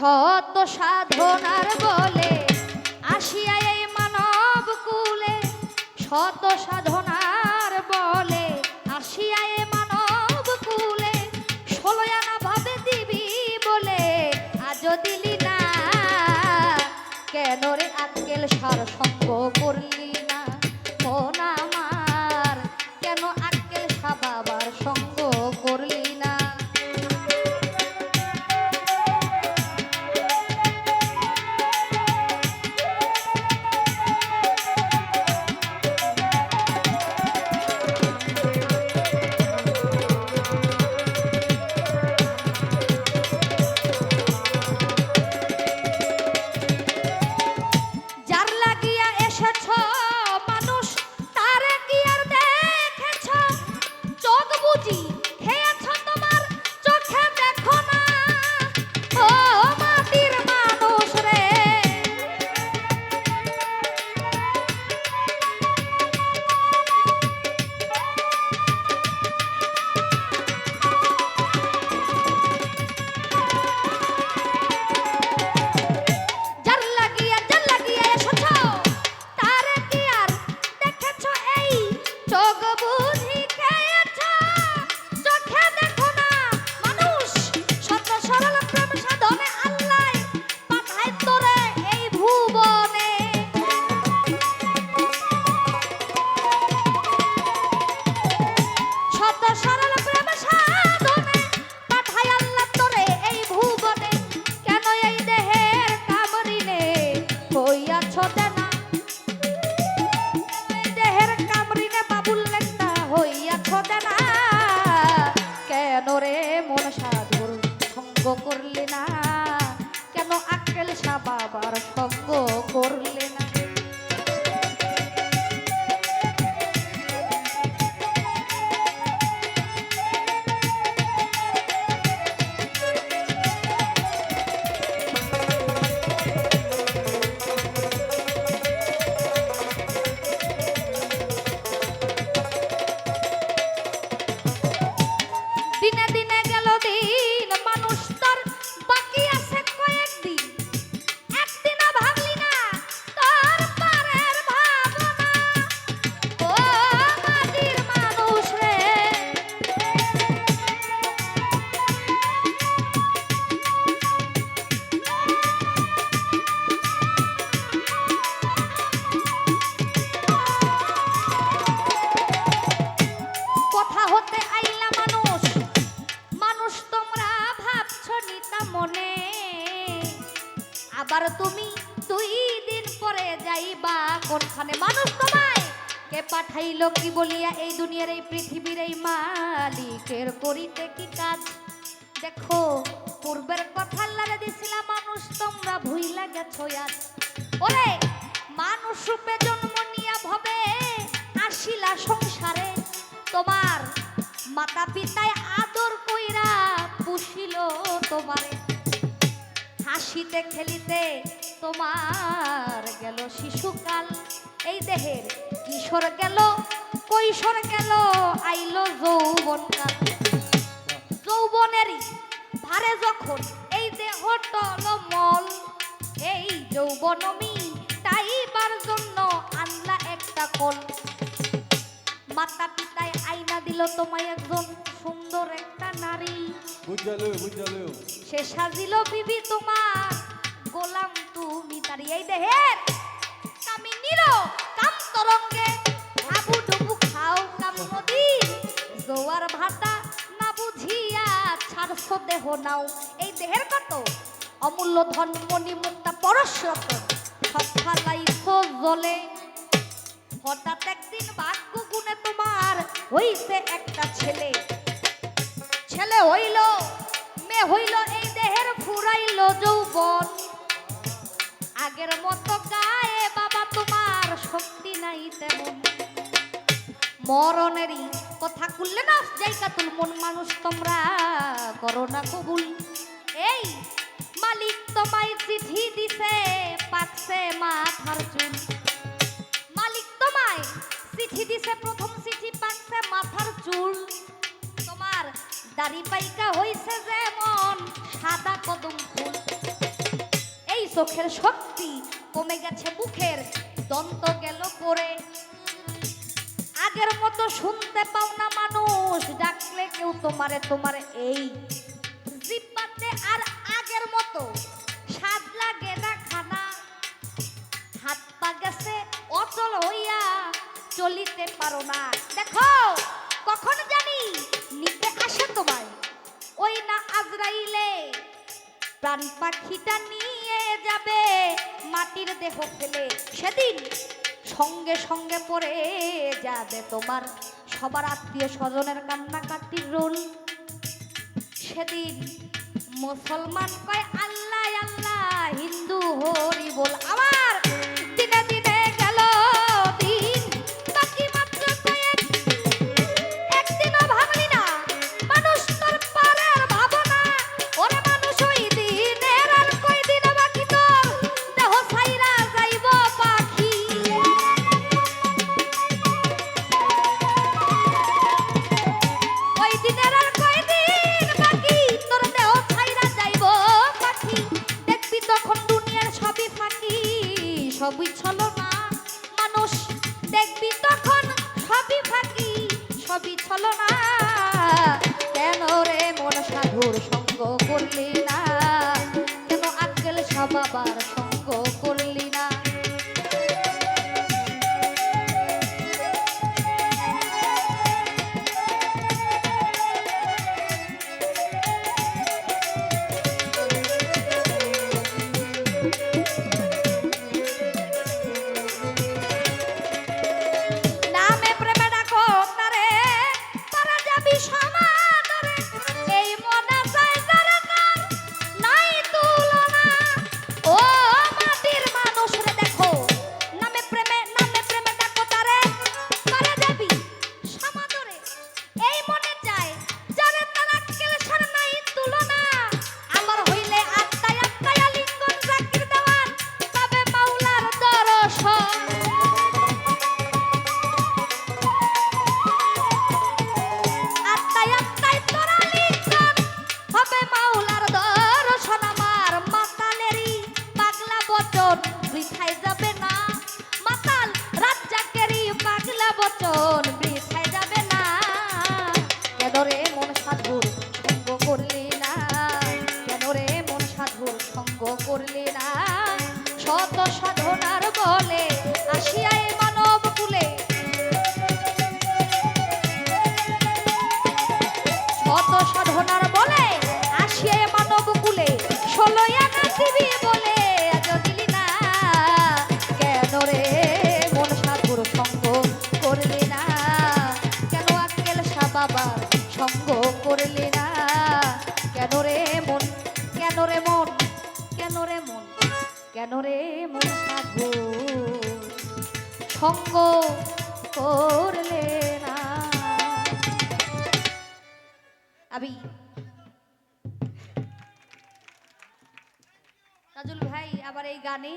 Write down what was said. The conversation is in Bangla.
শত সাধনার বলে আসিয়া এই মানব কুলে। শত সাধনার বলে আসিয়া এ মানব কুলে। ষোলো আনা ভাবে দিবি বলে আজ দিলি না। কেন রে আজকেল সার সঙ্গ করলি? আবার তুমি দুই দিন পরে যাইবা। কোনখানে? মানুষ তোমায় কে পাঠাইলো কি বলিয়া এই দুনিয়ার এই পৃথিবীর এই মালিকের করিতে কি কাজ? দেখো, পূর্বের কথা লাগে দিছিলাম মানুষ তোমরা ভুইলা গেছো আজ। ওরে, মানুষ রূপে জন্ম নিয়া ভবে আসিলা সংসারে। তোমার মাতা পিতায় আদর কইরা পুষিল তোমারে। হাসিতে খেলিতে তোমার গেল শিশুকাল। এই দেহের কিশোর গেল, কৈশোর গেল, আইলো যৌবনকাল। যৌবনেরই ভারে যখন এই দেহ টলমল, এই যৌবনমি তাইবার জন্য আনলা একটা কল। মাতা পিতায় আইনা দিল তোমায় একজন সে সাজিল বিবি তোমার, গোলাম তুমি তারি এই দেহের। কামি নিল কাম তরঙ্গে আবু ডুবু খাও কাম নদী। জোয়ার ভাটা না বুঝিয়া ছাড়ছ দেহ নাও। এই দেহের কত? অমূল্য ধন মণি মুক্তা পরশরত সব ফালাইছ জলে। হঠাৎ একদিন ভাগ্য গুণে তোমার, হইছে একটা ছেলে। ছেলে হইল, মেয়ে হইল, এই দেহের ফুরাইল যৌবন। আগের মতো গায়ে বাবা তোমার শক্তি নাই তেমন। মরণেরই কথা কুললে না জায়গা তুল মন মানুষ তোমরা করো না কবুল। এই মালিক তোমায় চিঠি দিছে পাকছে মাথার চুল। মালিক তোমায় চিঠি দিছে, প্রথম চিঠি পাকছে মাথার চুল। দাড়ি পাইকা হইছে যেমন সাদা কদম ফুল। এই চোখের শক্তি কমে গেছে মুখের দন্ত গেল পরে। আগের মতো শুনতে পাও না মানুষ, ডাকলে কেউ তোমারে তোমারে এই। জিব্বাতে আর আগের মতো স্বাদ লাগে না খানা। হাত পা গেছে অচল হইয়া চলিতে পারো না। দেখো, কখন জানি আসে তোমায়। ওই না আজরাইলে প্রাণ পাখিটা নিয়ে যাবে, মাটির দেহ ফেলে। সেদিন সঙ্গে সঙ্গে পড়ে যাবে তোমার। সবার আত্মীয় স্বজনের কান্নাকাটির রোল। সেদিন মুসলমান কয়, আল্লাহ আল্লাহ, হিন্দু হরি বল। আমার মন করলি না। শত সাধনার বলে আসিয়ায় রে মন সাধু সঙ্গ করলে না। আবি। কাজল ভাই আবার এই গানে